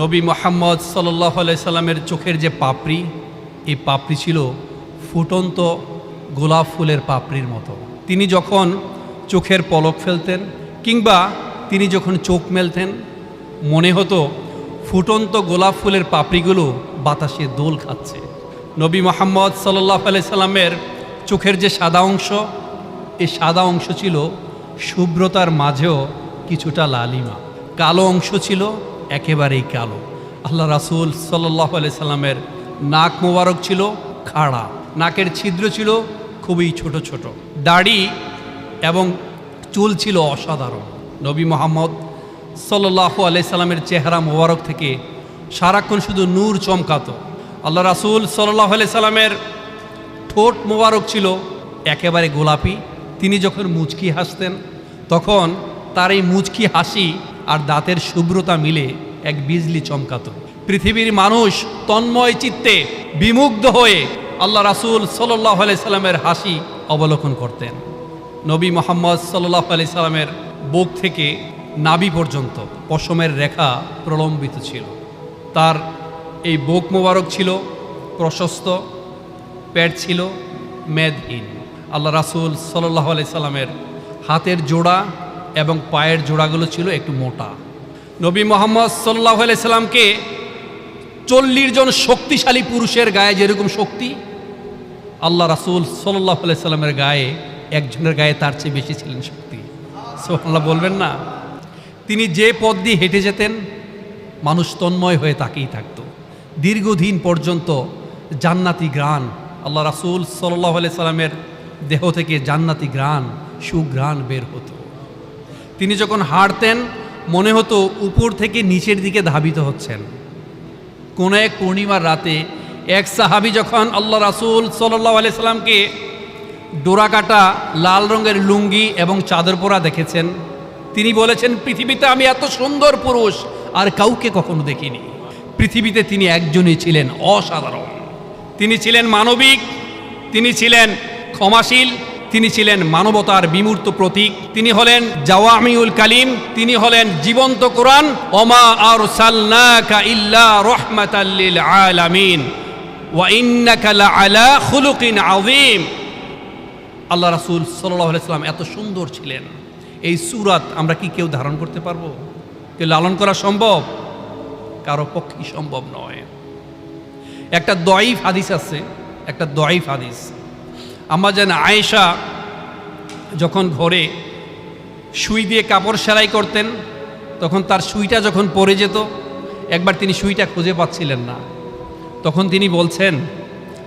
নবী মোহাম্মদ সাল্লাহ সাল্লামের চোখের যে পাপড়ি, এই পাপড়ি ছিল ফুটন্ত গোলাপ ফুলের পাপড়ির মতো। তিনি যখন চোখের পলক ফেলতেন কিংবা তিনি যখন চোখ মেলতেন, মনে হতো ফুটন্ত গোলাপ ফুলের পাপড়িগুলো বাতাসে দোল খাচ্ছে। নবী মোহাম্মদ সাল্লাহ সাল্লামের চোখের যে সাদা অংশ, এই সাদা অংশ ছিল শুভ্রতার মাঝেও কিছুটা লালিমা। কালো অংশ ছিল একেবারেই কালো। আল্লাহ রাসুল সাল্লাহ সাল্লামের নাক মোবারক ছিল খাড়া। নাকের ছিদ্র ছিল খুবই ছোট ছোট। দাড়ি এবং চুল ছিল অসাধারণ। নবী মোহাম্মদ সাল্লাহ সাল্লামের চেহারা মোবারক থেকে সারাক্ষণ শুধু নূর চমকাত। আল্লাহ রাসুল সাল্লাহ সাল্লামের ঠোঁট মোবারক ছিল একেবারে গোলাপি। তিনি যখন মুচকি হাসতেন, তখন তার এই মুচকি হাসি আর দাঁতের শুভ্রতা মিলে এক বিজলি চমকাত। পৃথিবীর মানুষ তন্ময় চিত্তে বিমুগ্ধ হয়ে আল্লাহ রাসুল সাল্লাহ সাল্লামের হাসি অবলোকন করতেন। নবী মোহাম্মদ সাল্লাহ আলি সাল্লামের বুক থেকে নাবি পর্যন্ত পশমের রেখা প্রলম্বিত ছিল। তার এই বুক মোবারক ছিল, প্রশস্ত, পেট ছিল মেদহীন আল্লাহ রাসুল সাল্লাহ আলি সাল্লামের হাতের জোড়া এবং পায়ের জোড়াগুলো ছিল একটু মোটা। নবী মোহাম্মদ সাল্লাহ সাল্লামকে চল্লিশ জন শক্তিশালী পুরুষের গায়ে যেরকম শক্তি, আল্লাহ রাসুল সাল্লাহ সাল্লামের গায়ে একজনের গায়ে তার চেয়ে বেশি ছিলেন শক্তি। সোহাল্লাহ বলবেন না? তিনি যে পথ দিয়ে হেঁটে যেতেন, মানুষ তন্ময় হয়ে তাকেই থাকত। দীর্ঘদিন পর্যন্ত জান্নাতি গ্রাণ, আল্লাহ রাসুল সাল্লাহ সাল্লামের দেহ থেকে জান্নাতি গ্রাণ, সুগ্রাণ বের হতো। তিনি যখন হাঁটতেন, মনে হতো উপর থেকে নিচের দিকে ধাবিত হচ্ছেন। কোনো এক পূর্ণিমার রাতে এক সাহাবি যখন আল্লাহ রাসুল সাল্লাহ আলি সাল্লামকে ডোরাকাটা লাল রঙের লুঙ্গি এবং চাদর পরা দেখেছেন, তিনি বলেছেন, পৃথিবীতে আমি এত সুন্দর পুরুষ আর কাউকে কখনো দেখিনি। পৃথিবীতে তিনি একজনই ছিলেন অসাধারণ। তিনি ছিলেন মানবিক, তিনি ছিলেন ক্ষমাশীল তিনি ছিলেন মানবতার বিমূর্ত প্রতীক। তিনি হলেন জাওয়ামিউল কালিম। তিনি হলেন জীবন্ত কোরআন। ওমা আর সাল্লাকা ইল্লা রহমাতাল্লিল আলামিন। ওয়া ইন্নাকা আলা খুলুকিন আযীম। আল্লাহ রাসূল সাল্লাল্লাহু আলাইহি সাল্লাম এত সুন্দর ছিলেন। এই সুরাত আমরা কি কেউ ধারণ করতে পারব? কেউ লালন করা সম্ভব? কারও পক্ষে সম্ভব নয়। একটা দয়ীফ হাদিস আছে। একটা দয়ীফ হাদিস। আমার যেন আয়েশা যখন ঘরে সুই দিয়ে কাপড় সেলাই করতেন, তখন তার সুইটা যখন পড়ে যেত, একবার তিনি সুইটা খুঁজে পাচ্ছিলেন না। তখন তিনি বলছেন,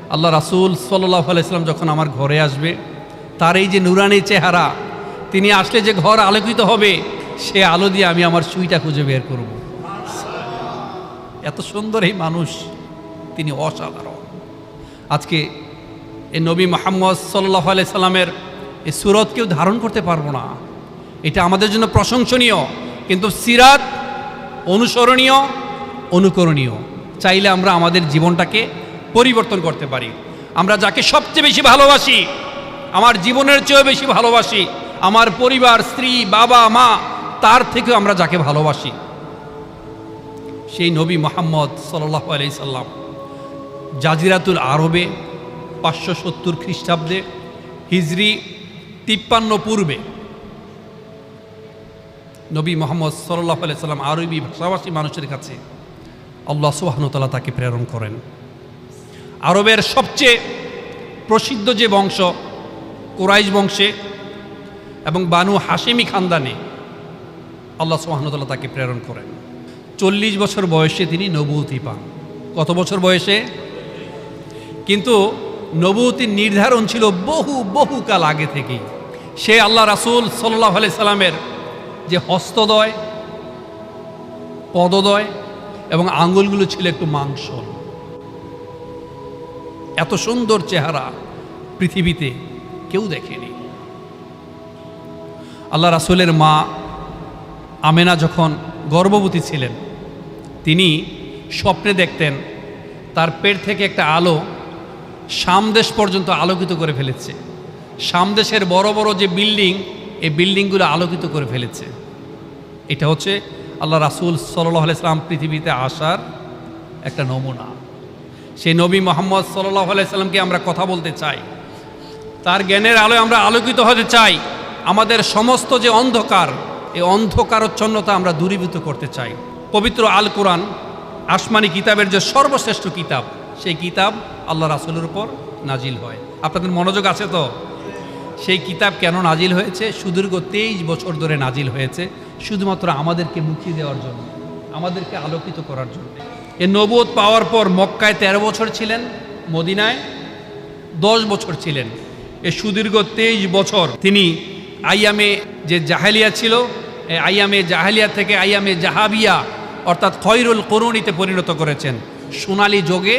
আল্লাহ রাসুল সাল্লাহ আলাইসাল্লাম যখন আমার ঘরে আসবে, তার এই যে নুরানি চেহারা, তিনি আসলে যে ঘর আলোকিত হবে, সে আলো দিয়ে আমি আমার সুইটা খুঁজে বের করব। এত সুন্দর এই মানুষ, তিনি অসাধারণ। আজকে এই নবী মোহাম্মদ সাল্লাহ সাল্লামের এই সুরত কেউ ধারণ করতে পারব না। এটা আমাদের জন্য প্রশংসনীয়, কিন্তু সিরাত অনুসরণীয়, অনুকরণীয়। চাইলে আমরা আমাদের জীবনটাকে পরিবর্তন করতে পারি। আমরা যাকে সবচেয়ে বেশি ভালোবাসি, আমার জীবনের চেয়েও বেশি ভালোবাসি, আমার পরিবার, স্ত্রী, বাবা, মা, তার থেকেও আমরা যাকে ভালোবাসি, সেই নবী মোহাম্মদ সাল্লাহ আলি সাল্লাম। জাজিরাতুল আরবে পাঁচশো সত্তর খ্রিস্টাব্দে হিজরি তিপ্পান্ন পূর্বে নবী মোহাম্মদ সাল্লাহ সাল্লাম আরবি ভাষাভাষী মানুষের কাছে আল্লাহ সুবাহনতালা তাকে প্রেরণ করেন। আরবের সবচেয়ে প্রসিদ্ধ যে বংশ কোরাইশ বংশে এবং বানু হাসেমি খানদানে আল্লাহ সুবাহনতালা তাকে প্রেরণ করেন। চল্লিশ বছর বয়সে তিনি নবুতি পান। কত বছর বয়সে? কিন্তু নবুতির নির্ধারণ ছিল বহু বহু কাল আগে থেকেই। সে আল্লাহ রাসুল সাল্লাহ আলি সাল্লামের যে হস্তদয়, পদদয় এবং আঙ্গুলগুলো ছিল একটু মাংস এত সুন্দর চেহারা পৃথিবীতে কেউ দেখেনি। আল্লাহ রাসুলের মা আমেনা যখন গর্ভবতী ছিলেন, তিনি স্বপ্নে দেখতেন তার পেট থেকে একটা আলো সামদেশ পর্যন্ত আলোকিত করে ফেলেছে। সামদেশের বড় বড় যে বিল্ডিং, এই বিল্ডিংগুলো আলোকিত করে ফেলেছে। এটা হচ্ছে আল্লাহ রাসুল সাল্লাহ আলাইসাল্লাম পৃথিবীতে আসার একটা নমুনা। সেই নবী মোহাম্মদ সাল্লাহ আলাইসাল্লামকে আমরা কথা বলতে চাই। তার জ্ঞানের আলোয় আমরা আলোকিত হতে চাই। আমাদের সমস্ত যে অন্ধকার, এই অন্ধকারচ্ছন্নতা আমরা দূরীভূত করতে চাই। পবিত্র আল কোরআন আসমানি কিতাবের যে সর্বশ্রেষ্ঠ কিতাব সেই কিতাব আল্লাহ রাসুলের উপর নাজিল হয়। আপনাদের মনোযোগ আছে তো? সেই কিতাব কেন নাজিল হয়েছে? সুদীর্ঘ তেইশ বছর ধরে নাজিল হয়েছে, শুধুমাত্র আমাদেরকে মুক্তি দেওয়ার জন্য, আমাদেরকে আলোকিত করার জন্য। এ নবুয়ত পাওয়ার পর মক্কায় তেরো বছর ছিলেন, মদিনায় দশ বছর ছিলেন। এ সুদীর্ঘ তেইশ বছর তিনি আইয়ামে যে জাহালিয়া ছিল আইয়ামে জাহালিয়া থেকে আইয়ামে জাহাবিয়া, অর্থাৎ খয়রুল করুণীতে পরিণত করেছেন। সোনালি যোগে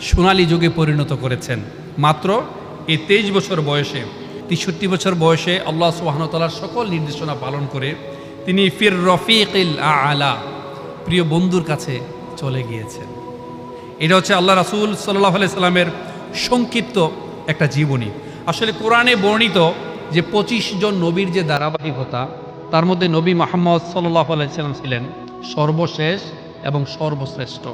সোনালী যুগে পরিণত করেছেন। মাত্র এই তেইশ বছর বয়সে, তেষট্টি বছর বয়সে আল্লাহ সুবাহতালার সকল নির্দেশনা পালন করে তিনি ফির রফিকিল আলা, প্রিয় বন্ধুর কাছে চলে গিয়েছেন। এটা হচ্ছে আল্লাহ রাসুল সাল্লাহ সাল্লামের সংক্ষিপ্ত একটা জীবনী। আসলে কোরআনে বর্ণিত যে পঁচিশ জন নবীর যে ধারাবাহিকতা, তার মধ্যে নবী মোহাম্মদ সাল্লাহ আলাইসাল্লাম ছিলেন সর্বশেষ এবং সর্বশ্রেষ্ঠ।